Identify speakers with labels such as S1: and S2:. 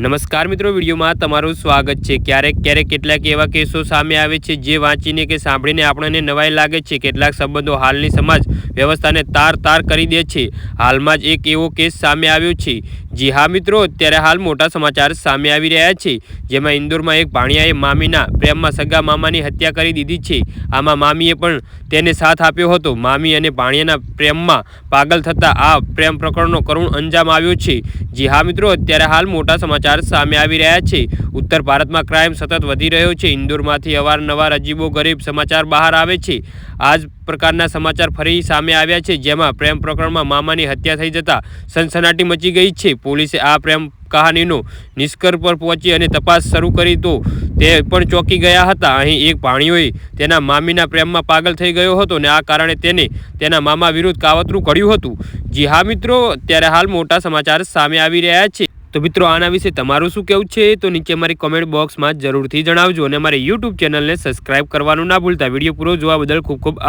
S1: નમસ્કાર મિત્રો, વિડીયોમાં તમારું સ્વાગત છે. ક્યારેક ક્યારેક કેટલાક એવા કેસો સામે આવે છે જે વાંચીને કે સાંભળીને આપણને નવાઈ લાગે છે. કેટલાક સંબંધો હાલની સમાજ વ્યવસ્થાને તાર તાર કરી દે છે. હાલમાં જ એક એવો કેસ સામે આવ્યો છે. જી હા મિત્રો, અત્યારે હાલ મોટા સમાચાર સામે આવી રહ્યા છે, જેમાં ઇન્દોરમાં એક ભાણિયાએ મામીના પ્રેમમાં સગા મામાની હત્યા કરી દીધી છે. આમાં મામીએ પણ તેને સાથ આપ્યો હતો. મામી અને ભાણિયાના પ્રેમમાં પાગલ થતાં આ પ્રેમ પ્રકરણનો કરુણ અંજામ આવ્યો છે. જી હા મિત્રો, અત્યારે હાલ મોટા સમાચાર સામે આવી રહ્યા છે. ઉત્તર ભારતમાં ક્રાઇમ સતત વધી રહ્યો છે. ઇન્દોરમાંથી અવારનવાર અજીબો ગરીબ સમાચાર બહાર આવે છે. આ જ પ્રકારના સમાચાર ફરી સામે આવ્યા છે, જેમાં પ્રેમ પ્રકરણમાં મામાની હત્યા થઈ જતાં સનસનાટી મચી ગઈ છે. પોલીસે આ પ્રેમ કહાનીનો નિષ્કર્ષ પર પહોંચી અને તપાસ શરૂ કરી તો તે પણ ચોંકી ગયા હતા. અહીં એક ભાણીઓએ તેના મામીના પ્રેમમાં પાગલ થઈ ગયો હતો અને આ કારણે તેને તેના મામા વિરુદ્ધ કાવતરું કર્યું હતું. જી હા મિત્રો અત્યારે હાલ મોટા સમાચાર સામે આવી રહ્યા છે. તો મિત્રો, આના વિશે તમારું શું કહેવું છે? તો નીચે મારી કોમેન્ટ બોક્સમાં જરૂરથી જણાવજો અને મારી યુટ્યુબ ચેનલને સબસ્ક્રાઇબ કરવાનું ના ભૂલતા. વીડિયો પૂરો જોવા બદલ ખૂબ ખૂબ